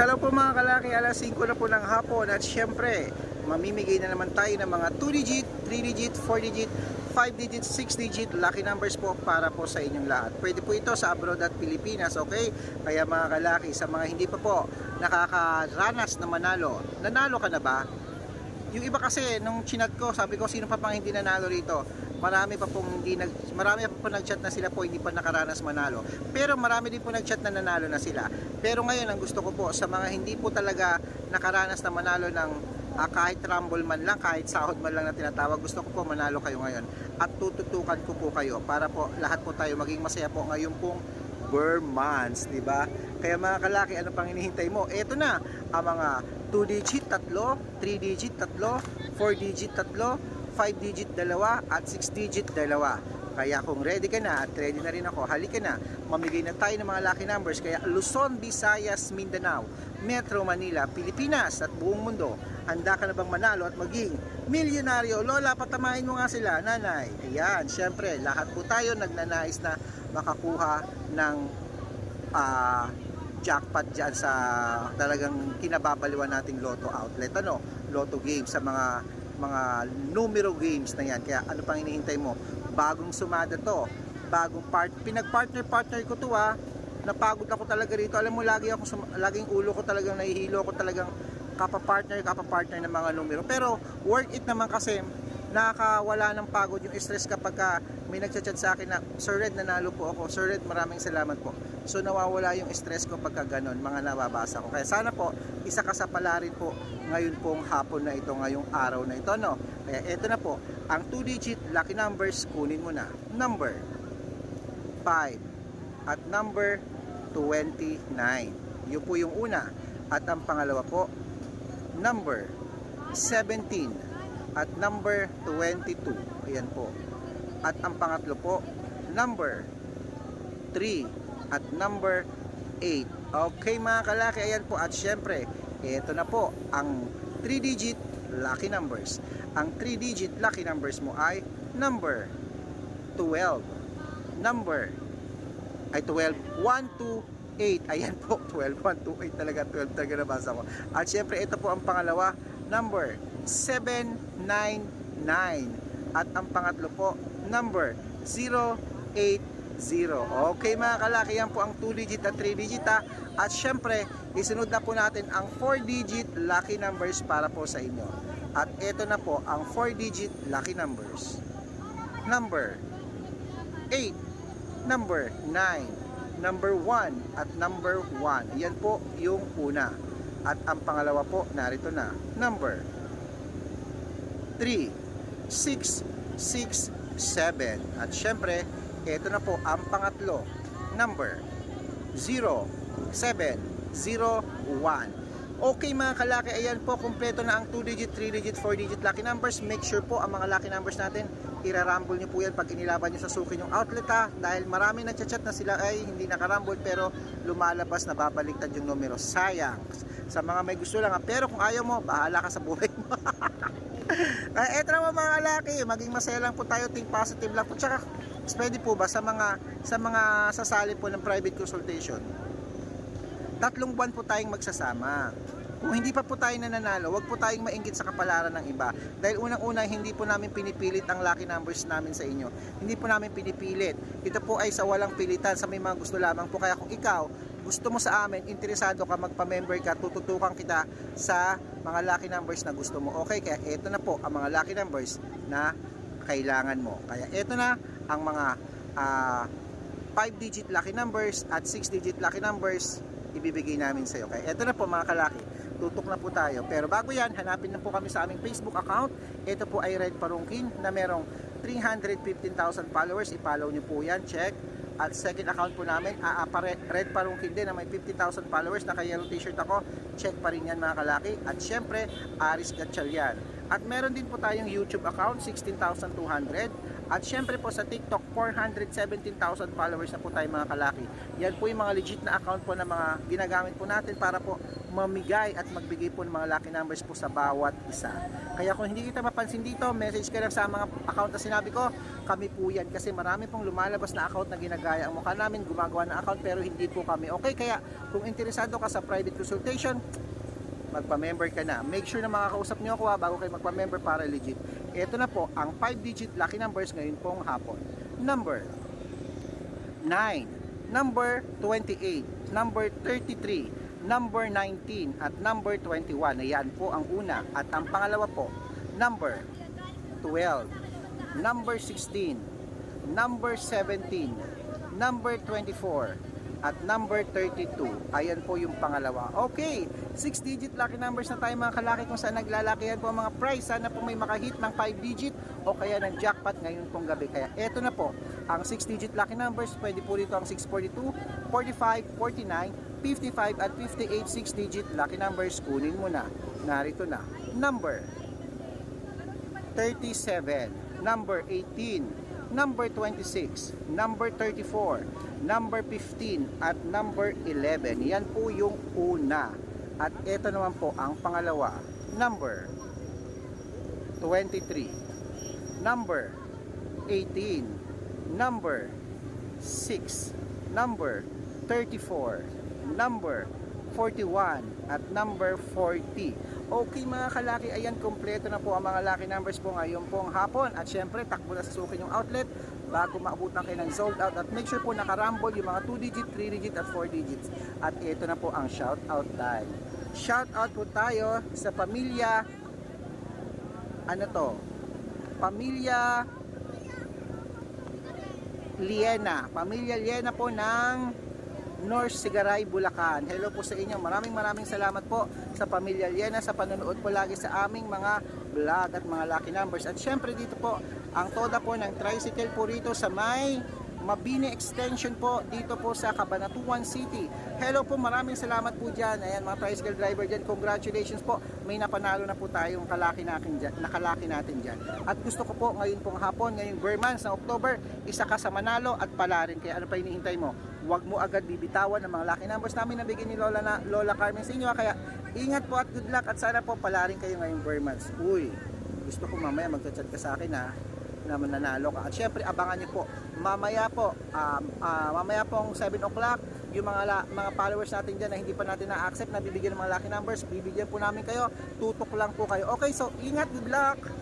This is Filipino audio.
Hello po mga kalaki, alas 5 na po ng hapon at syempre, mamimigay na naman tayo ng mga 2 digit, 3 digit, 4 digit, 5 digit, 6 digit lucky numbers po para po sa inyong lahat. Pwede po ito sa abroad at Pilipinas, okay? Kaya mga kalaki, sa mga hindi pa po nakakaranas na manalo, nanalo ka na ba? Yung iba kasi, nung chinat ko, sabi ko, sino pa pang hindi nanalo rito? Marami pa pong hindi nag, marami pa po nag-chat na sila po hindi pa nakaranas manalo. Pero marami din po nag-chat na nanalo na sila. Pero ngayon, ang gusto ko po, sa mga hindi po talaga nakaranas na manalo ng ah, kahit rumble man lang, kahit sahod man lang na tinatawag, gusto ko po manalo kayo ngayon. At tututukan ko po kayo para po lahat po tayo maging masaya po ngayon pong Burr months, di ba? Kaya mga kalaki, ano pang hinihintay mo? Eto na, ang mga 2 digit tatlo, 3 digit tatlo, 4 digit tatlo, 5 digit dalawa, at 6 digit dalawa. Kaya kung ready ka na at ready na rin ako, halika na, mamigay na tayo ng mga lucky numbers. Kaya Luzon, Visayas, Mindanao, Metro Manila, Pilipinas at buong mundo, handa ka na bang manalo at maging milyonaryo? Lola, patamain mo nga sila, nanay. Ayan, syempre, lahat po tayo nagnanais na makakuha ng ah, jackpot dyan sa talagang kinababaliwan nating lotto outlet ano lotto games sa mga mga numero games na yan. Kaya ano pang hinihintay mo? Bagong sumada to. Bagong part pinag-partner partner ko to ha. Napagod ako talaga rito. Alam mo lagi ako sum- laging ulo ko talagang nahihilo ko talagang kapa-partner kapa-partner ng mga numero. Pero worth it naman kasi nakakawala ng pagod yung stress kapag ka may nagchat-chat sa akin na Sir Red nanalo po ako. Sir Red maraming salamat po. So nawawala yung stress ko pagka ganon mga nababasa ko. Kaya sana po isa ka sa palarin po ngayon pong hapon na ito ngayong araw na ito no? Kaya eto na po ang 2 digit lucky numbers kunin mo na. Number 5 at number 29 yun po yung una. At ang pangalawa po number 17 at number 22 ayan po. At ang pangatlo po number 3 at number 8 okay mga kalaki ayan po. At syempre ito na po ang 3 digit lucky numbers. Ang 3 digit lucky numbers mo ay number 12 number ay 12 1 2 8 ayan po 12 1 2 8 talaga 12 talaga nabasa ko. At syempre ito po ang pangalawa number 799 at ang pangatlo po number 080 okay mga kalaki yan po ang 2 digit at 3 digit ha. at syempre isunod na po natin ang 4 digit lucky numbers para po sa inyo. At ito na po ang 4 digit lucky numbers. Number 8 number 9 number 1 at number 1 yan po yung una. At ang pangalawa po narito na. Number 3 6 6 7 at syempre ito na po ang pangatlo number 0 7 0 1 Okay mga kalaki, ayan po, kumpleto na ang 2 digit, 3 digit, 4 digit lucky numbers. Make sure po ang mga lucky numbers natin, irarumble nyo po yan pag inilaban nyo sa suki yung outlet ha. Dahil marami nagchat-chat na sila ay hindi nakarumble pero lumalabas na babaliktad yung numero. Sayang. Sa mga may gusto lang. Pero kung ayaw mo, bahala ka sa buhay mo. Kaya eto naman mga kalaki, maging masaya lang po tayo, think positive lang po. Tsaka, pwede po ba sa mga sa mga sasali po ng private consultation? tatlong buwan po tayong magsasama. Kung hindi pa po tayo nananalo, wag po tayong mainggit sa kapalaran ng iba. Dahil unang-una, hindi po namin pinipilit ang lucky numbers namin sa inyo. Hindi po namin pinipilit. Ito po ay sa walang pilitan, sa may mga gusto lamang po. Kaya kung ikaw, gusto mo sa amin, interesado ka, magpa-member ka, tututukan kita sa mga lucky numbers na gusto mo. Okay, kaya ito na po ang mga lucky numbers na kailangan mo. Kaya ito na ang mga 5-digit lucky numbers at 6-digit lucky numbers ibibigay namin sa iyo. Kaya eto na po mga kalaki, tutok na po tayo. Pero bago yan, hanapin na po kami sa aming Facebook account. Ito po ay Red Parungkin na merong 315,000 followers. I-follow nyo po yan, check. At second account po namin, uh, Red Parungkin din na may 50,000 followers. Naka-yellow t-shirt ako. Check pa rin yan mga kalaki. At syempre, Aris Gatchalian. At meron din po tayong YouTube account, 16,200. At syempre po sa TikTok, 417,000 followers na po tayo mga kalaki. Yan po yung mga legit na account po na mga ginagamit po natin para po mamigay at magbigay po ng mga lucky numbers po sa bawat isa. Kaya kung hindi kita mapansin dito, message ka lang sa mga account na sinabi ko, kami po yan. Kasi marami pong lumalabas na account na ginagaya ang mukha namin, gumagawa ng account pero hindi po kami. Okay, kaya kung interesado ka sa private consultation, magpa-member ka na. Make sure na makakausap nyo ako ha, bago kayo magpa-member para legit. Ito na po ang 5-digit lucky numbers ngayon pong hapon. Number 9, number 28, number 33, number 19, at number 21. Ayan po ang una. At ang pangalawa po, number 12, number 16, number 17, number 24, at number 32. Ayan po yung pangalawa. Okay, 6 digit lucky numbers na tayo mga kalaki kung saan naglalakihan po ang mga prize. Sana po may makahit ng 5 digit o kaya ng jackpot ngayon pong gabi. Kaya eto na po, ang 6 digit lucky numbers. Pwede po dito ang 642, 45, 49, 55 at 58 6 digit lucky numbers. Kunin mo na. Narito na. Number 37, number 18, number 26, number 34, number 15, at number 11. Yan po yung una. At ito naman po ang pangalawa, number 23, number 18, number 6, number 34, number 41, at number 40. Okay mga kalaki, ayan kompleto na po ang mga lucky numbers po ngayon pong hapon. At syempre, takbo na susukin yung outlet bago maabutan kayo ng sold out. At make sure po nakarambol yung mga 2 digit, 3 digit at 4 digits. At ito na po ang shout out time. Shout out po tayo sa pamilya ano to? Pamilya Liena. Pamilya Liena po ng North Sigaray, Bulacan. Hello po sa inyo. Maraming maraming salamat po sa pamilya Liena sa panonood po lagi sa aming mga vlog at mga lucky numbers. At syempre dito po, ang toda po ng tricycle po rito sa may Mabini Extension po dito po sa Cabanatuan City. Hello po, maraming salamat po dyan. Ayan mga tricycle driver dyan, congratulations po. May napanalo na po tayong kalaki natin dyan, nakalaki natin dyan. At gusto ko po ngayon pong hapon, ngayong Burmans na October, isa ka sa manalo at pala rin. Kaya ano pa hinihintay mo? Huwag mo agad bibitawan ng mga lucky numbers namin na bigyan ni Lola, na, Lola Carmen sa inyo. Kaya ingat po at good luck at sana po pala rin kayo ngayong Burmans. Uy, gusto ko mamaya magchat-chat ka sa akin ha na mananalo ka. At syempre, abangan niyo po, mamaya po, um, ah, mamaya pong 7 o'clock, yung mga la- mga followers natin dyan na hindi pa natin na-accept na bibigyan ng mga lucky numbers, bibigyan po namin kayo, tutok lang po kayo. Okay, so ingat, good luck!